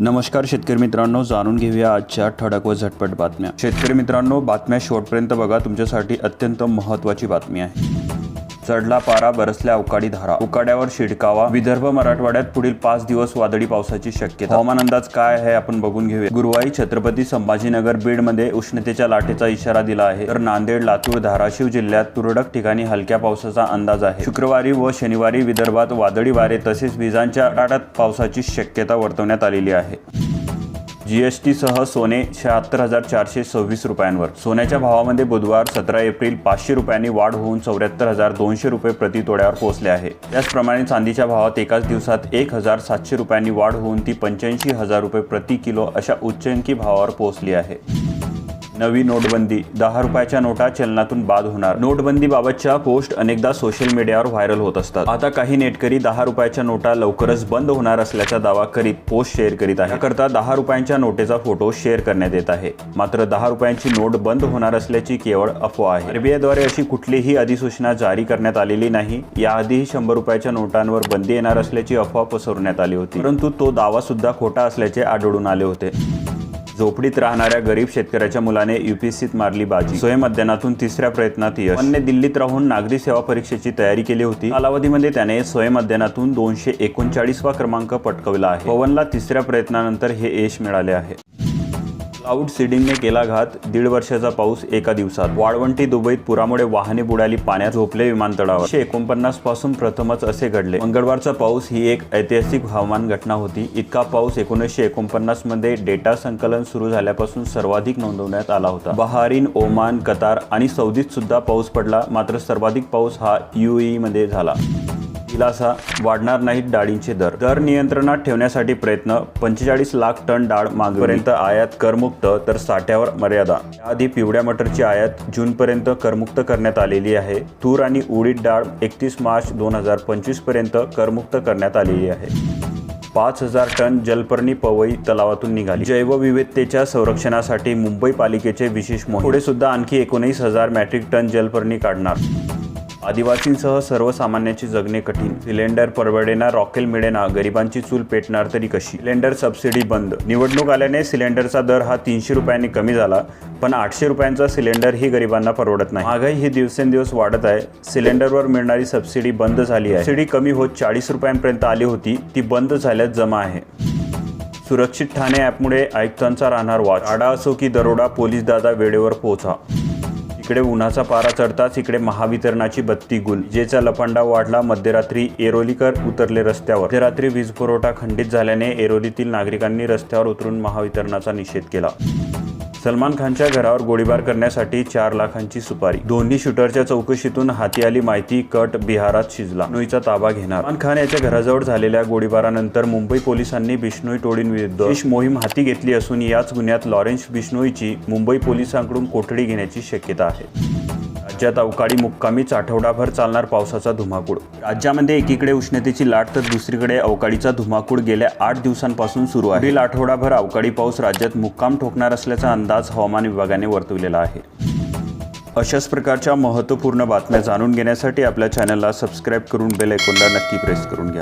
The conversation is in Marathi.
नमस्कार शेतकरी मित्रांनो जाणून घेऊया आजच्या ठळक व झटपट बातम्या. शेतकरी मित्रांनो बातम्या शेवटपर्यंत बघा. तुमच्यासाठी अत्यंत महत्त्वाची बातमी आहे. चढला पारा बरसल्या अवकाळी धारा. उकाड्यावर शिडकावा. विदर्भ मराठवाड्यात पुढील पाच दिवस वादळी पावसाची शक्यता. हवामान अंदाज काय आहे आपण बघून घेऊया. गुरुवारी छत्रपती संभाजीनगर बीडमध्ये उष्णतेच्या लाटेचा इशारा दिला आहे. तर नांदेड लातूर धाराशिव जिल्ह्यात तुरळक ठिकाणी हलक्या पावसाचा अंदाज आहे. शुक्रवारी व शनिवारी विदर्भात वादळी वारे तसेच विजांच्या आटाटात पावसाची शक्यता वर्तवण्यात आलेली आहे. जी एस टीसह सोने शहात्तर हजार चारशे सव्वीस रुपयांवर. सोन्याच्या भावामध्ये बुधवार सतरा एप्रिल पाचशे रुपयांनी वाढ होऊन चौऱ्याहत्तर हजार दोनशे रुपये प्रति तोड्यावर पोहोचले आहे. त्याचप्रमाणे चांदीच्या भावात एकाच दिवसात एक हजार सातशे रुपयांनी वाढ होऊन ती पंच्याऐंशी हजार रुपये प्रति किलो अशा उच्चांकी भावावर पोहोचली आहे. नवी नोटबंदी. दहा रुपयाच्या नोटा चलनातून बाद होणार. नोटबंदीबाबतच्या पोस्ट अनेकदा सोशल मीडियावर व्हायरल होत असतात. आता काही नेटकरी दहा रुपयाच्या नोटा लवकरच बंद होणार असल्याचा दावा करीत पोस्ट शेअर करीत आहे याकरता दहा रुपयांच्या नोटेचा फोटो शेअर करण्यात येत आहे. मात्र दहा रुपयांची नोट बंद होणार असल्याची केवळ अफवा आहे. आरबीआयद्वारे अशी कुठलीही अधिसूचना जारी करण्यात आलेली नाही. याआधीही शंभर रुपयाच्या नोटांवर बंदी येणार असल्याची अफवा पसरवण्यात आली होती. परंतु तो दावा सुद्धा खोटा असल्याचे आढळून आले होते. झोपडीत राहणाऱ्या गरीब शेतकऱ्याच्या मुलाने युपीएससीत मारली बाजी. स्वयंमध्यनातून तिसऱ्या प्रयत्नात यश. अन्य दिल्लीत राहून नागरी सेवा परीक्षेची तयारी केली होती. कालावधीमध्ये त्याने स्वयंमध्यनातून दोनशे एकोणचाळीसवा क्रमांक पटकवला आहे. पवनला तिसऱ्या प्रयत्नानंतर हे यश मिळाले आहे. आऊट सीडिंगने केला घात दीड वर्षाचा पाऊस एका दिवसात. वाळवंटी दुबईत पुरामुळे वाहने बुडाली पाण्यात झोपले विमानतळावर. एकशे एकोणपन्नासपासून प्रथमच असे घडले. मंगळवारचा पाऊस ही एक ऐतिहासिक हवामान घटना होती. इतका पाऊस एकोणीसशे एकोणपन्नासमध्ये डेटा संकलन सुरू झाल्यापासून सर्वाधिक नोंदवण्यात आला होता. बहारीन ओमान कतार आणि सौदीत सुद्धा पाऊस पडला मात्र सर्वाधिक पाऊस हा यू मध्ये झाला. दिलासा वाढणार नाहीत डाळींचे दर. दर नियंत्रणात ठेवण्यासाठी प्रयत्न पंचेचाळीस लाख टन डाळ मागपर्यंत आयात करमुक्त तर साठ्यावर मर्यादा. याआधी पिवळ्या मटरची आयात जूनपर्यंत करमुक्त करण्यात आलेली आहे. तूर आणि उडीद डाळ एकतीस मार्च दोन हजार पंचवीसपर्यंत करमुक्त करण्यात आलेली आहे. पाच हजार टन जलपर्णी पवई तलावातून निघाली. जैवविविधतेच्या संरक्षणासाठी मुंबई पालिकेचे विशेष मोहीम. पुढे सुद्धा आणखी एकोणीस हजार मॅट्रिक टन जलपर्णी काढणार. आदिवासींसह सर्वसामान्यांचे जगणे कठीण. सिलेंडर परवडेना रॉकेल मिळेना गरिबांची चूल पेटणार तरी कशी? सिलेंडर सबसिडी बंद. निवडणूक आल्याने सिलेंडरचा दर हा तीनशे रुपयांनी कमी झाला पण आठशे रुपयांचा सिलेंडर ही गरिबांना परवडत नाही. महागाई ही दिवसेंदिवस वाढत आहे. सिलेंडरवर मिळणारी सबसिडी बंद झाली आहे. सबसिडी कमी होत चाळीस रुपयांपर्यंत आली होती ती बंद झाल्यास जमा आहे. सुरक्षित ठाणे ॲपमुळे आयुक्तांचा राहणार वाद आडा असो की दरोडा पोलीस दादा वेळेवर पोहोचा. इकडे उन्हाचा पारा चढताच इकडे महावितरणाची बत्ती गुल. जेचा लपंडा वाढला मध्यरात्री एरोलीकर उतरले रस्त्यावर. मध्यरात्री वीज पुरवठा खंडित झाल्याने एरोलीतील नागरिकांनी रस्त्यावर उतरून महावितरणाचा निषेध केला. सलमान खानच्या घरावर गोळीबार करण्यासाठी चार लाखांची सुपारी. दोन्ही शूटरच्या चौकशीतून हाती आली माहिती कट बिहारात शिजला. नुईचा ताबा घेणार. सलमान खान याच्या घराजवळ झालेल्या गोळीबारानंतर मुंबई पोलिसांनी बिष्णोई टोळींविरुद्ध विशेष मोहीम हाती घेतली असून याच गुन्ह्यात लॉरेन्स बिष्णोईची मुंबई पोलिसांकडून कोठडी घेण्याची शक्यता आहे. राज्यात अवकाळी मुक्कामीच आठवडाभर चालणार पावसाचा धुमाकूळ. राज्यामध्ये एकीकडे उष्णतेची लाट तर दुसरीकडे अवकाळीचा धुमाकूळ गेल्या आठ दिवसांपासून सुरू आहे. पुढील आठवडाभर अवकाळी पाऊस राज्यात मुक्काम ठोकणार असल्याचा अंदाज हवामान विभागाने वर्तवलेला आहे. अशाच प्रकारच्या महत्त्वपूर्ण बातम्या जाणून घेण्यासाठी आपल्या चॅनलला सबस्क्राईब करून बेल आयकॉनला नक्की प्रेस करून घ्या.